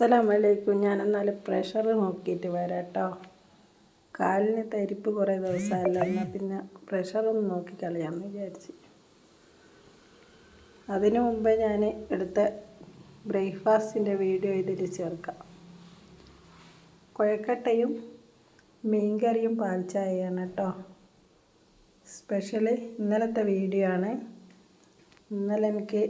അസ്സലാമലൈക്കും. ഞാൻ എന്നാലും പ്രഷർ നോക്കിയിട്ട് വരാം കേട്ടോ കാലിന് തരിപ്പ് കുറേ ദിവസമല്ല? എന്നാൽ പിന്നെ പ്രഷറൊന്ന് നോക്കി കളയാമെന്ന് വിചാരിച്ച്. അതിനു മുമ്പേ ഞാൻ എടുത്ത ബ്രേക്ക്ഫാസ്റ്റിന്റെ വീഡിയോ ഇതിൽ ചേർക്കാം. കുഴക്കട്ടയും മീൻകറിയും പാൽച്ചായയാണ് കേട്ടോ. സ്പെഷ്യൽ ഇന്നലത്തെ വീഡിയോ ആണ്. ഇന്നലെ എനിക്ക്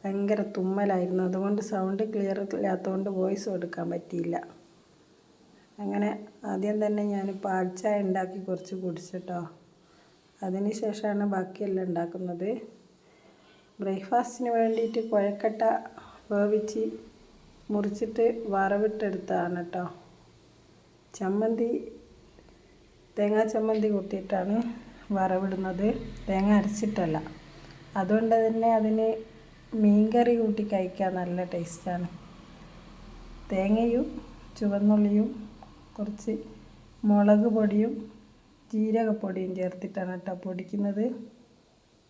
ഭയങ്കര തുമ്മലായിരുന്നു. അതുകൊണ്ട് സൗണ്ട് ക്ലിയർ ഇല്ലാത്തതുകൊണ്ട് വോയിസ് കൊടുക്കാൻ പറ്റിയില്ല. അങ്ങനെ ആദ്യം തന്നെ ഞാൻ പാൽച്ചായ ഉണ്ടാക്കി കുറച്ച് കുടിച്ചിട്ടോ. അതിന് ശേഷമാണ് ബാക്കിയെല്ലാം ഉണ്ടാക്കുന്നത് ബ്രേക്ക്ഫാസ്റ്റിന് വേണ്ടിയിട്ട് കുഴക്കട്ട വേവിച്ച് മുറിച്ചിട്ട് വറവിട്ടെടുത്തതാണ് കേട്ടോ ചമ്മന്തി തേങ്ങാ ചമ്മന്തി കൂട്ടിയിട്ടാണ് വറവിടുന്നത്. തേങ്ങ അരച്ചിട്ടല്ല. അതുകൊണ്ട് തന്നെ അതിന് മീൻകറി കൂട്ടി കഴിക്കാൻ നല്ല ടേസ്റ്റാണ്. തേങ്ങയും ചുവന്നുള്ളിയും കുറച്ച് മുളക് പൊടിയും ജീരകപ്പൊടിയും ചേർത്തിട്ടാണ് കേട്ടോ പൊടിക്കുന്നത്.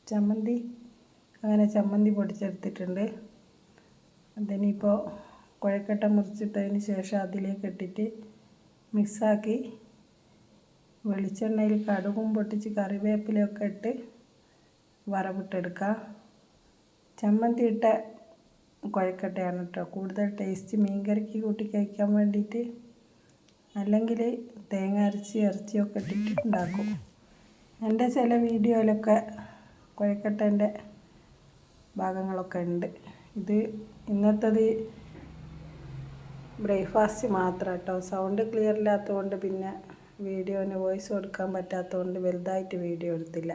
ചമ്മന്തി അങ്ങനെ ചമ്മന്തി പൊടിച്ചെടുത്തിട്ടുണ്ട്. അതിനിപ്പോൾ കുഴക്കട്ട മുറിച്ചിട്ടതിന് ശേഷം അതിലേക്ക് ഇട്ടിട്ട് മിക്സാക്കി വെളിച്ചെണ്ണയിൽ കടുകും പൊട്ടിച്ച് കറിവേപ്പിലയൊക്കെ ഇട്ട് വറവിട്ടെടുക്കുക ചമ്മന്തി ഇട്ട കുഴക്കട്ടയാണ് കേട്ടോ കൂടുതൽ ടേസ്റ്റ് മീൻകറിക്ക് കൂട്ടി കഴിക്കാൻ വേണ്ടിയിട്ട് അല്ലെങ്കിൽ തേങ്ങ അരച്ചി ഇറച്ചിയൊക്കെ ഇട്ടിട്ട് ഉണ്ടാക്കും എന്റെ ചില വീഡിയോയിലൊക്കെ കുഴക്കട്ടേന്റെ ഭാഗങ്ങളൊക്കെ ഉണ്ട്. ഇത് ഇന്നത്തത് ബ്രേക്ക്ഫാസ്റ്റ് മാത്രം കേട്ടോ സൗണ്ട് ക്ലിയർ ഇല്ലാത്തതുകൊണ്ട് പിന്നെ വീഡിയോന് വോയിസ് കൊടുക്കാൻ പറ്റാത്തതുകൊണ്ട് വലുതായിട്ട് വീഡിയോ എടുത്തില്ല.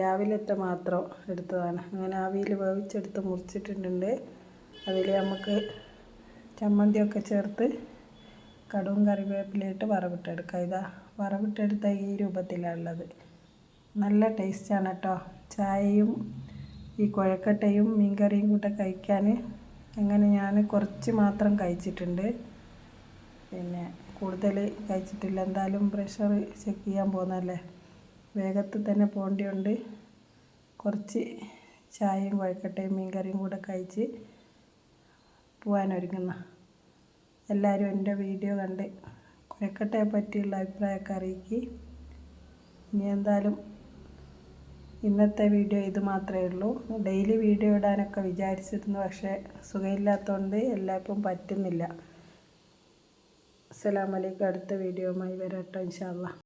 രാവിലത്തെ മാത്രം എടുത്തതാണ്. അങ്ങനെ ആവിയിൽ വേവിച്ചെടുത്ത് മുറിച്ചിട്ടുണ്ട് അതിൽ നമുക്ക് ചമ്മന്തിയൊക്കെ ചേർത്ത് കടുവും കറിവേപ്പിലയിട്ട് വറവിട്ടെടുക്കുക ഇതാ വറവിട്ടെടുത്ത ഈ രൂപത്തിലാണുള്ളത്. നല്ല ടേസ്റ്റാണ് കേട്ടോ. ചായയും ഈ കുഴക്കട്ടയും മീൻകറിയും കൂടെ കഴിക്കാൻ അങ്ങനെ ഞാൻ കുറച്ച് മാത്രം കഴിച്ചിട്ടുണ്ട്. പിന്നെ കൂടുതൽ കഴിച്ചിട്ടില്ല. എന്തായാലും പ്രഷർ ചെക്ക് ചെയ്യാൻ പോകുന്നതല്ലേ? വേഗത്തിൽ തന്നെ പോകേണ്ടതുണ്ട് കുറച്ച് ചായയും കുഴക്കട്ടയും മീൻകറിയും കൂടെ കഴിച്ച് പോകാനൊരുങ്ങുന്ന എല്ലാവരും എന്റെ വീഡിയോ കണ്ട് കുഴക്കട്ടയെ പറ്റിയുള്ള അഭിപ്രായമൊക്കെ അറിയിക്കുക ഇനി എന്തായാലും ഇന്നത്തെ വീഡിയോ ഇത് മാത്രമേ ഉള്ളൂ. ഡെയിലി വീഡിയോ ഇടാനൊക്കെ വിചാരിച്ചിരുന്നു പക്ഷേ സുഖമില്ലാത്തതുകൊണ്ട് എല്ലാവർക്കും പറ്റുന്നില്ല. അസ്സലാമലൈക്കും അടുത്ത വീഡിയോയുമായി വരാട്ടോ ഇൻഷാല്ല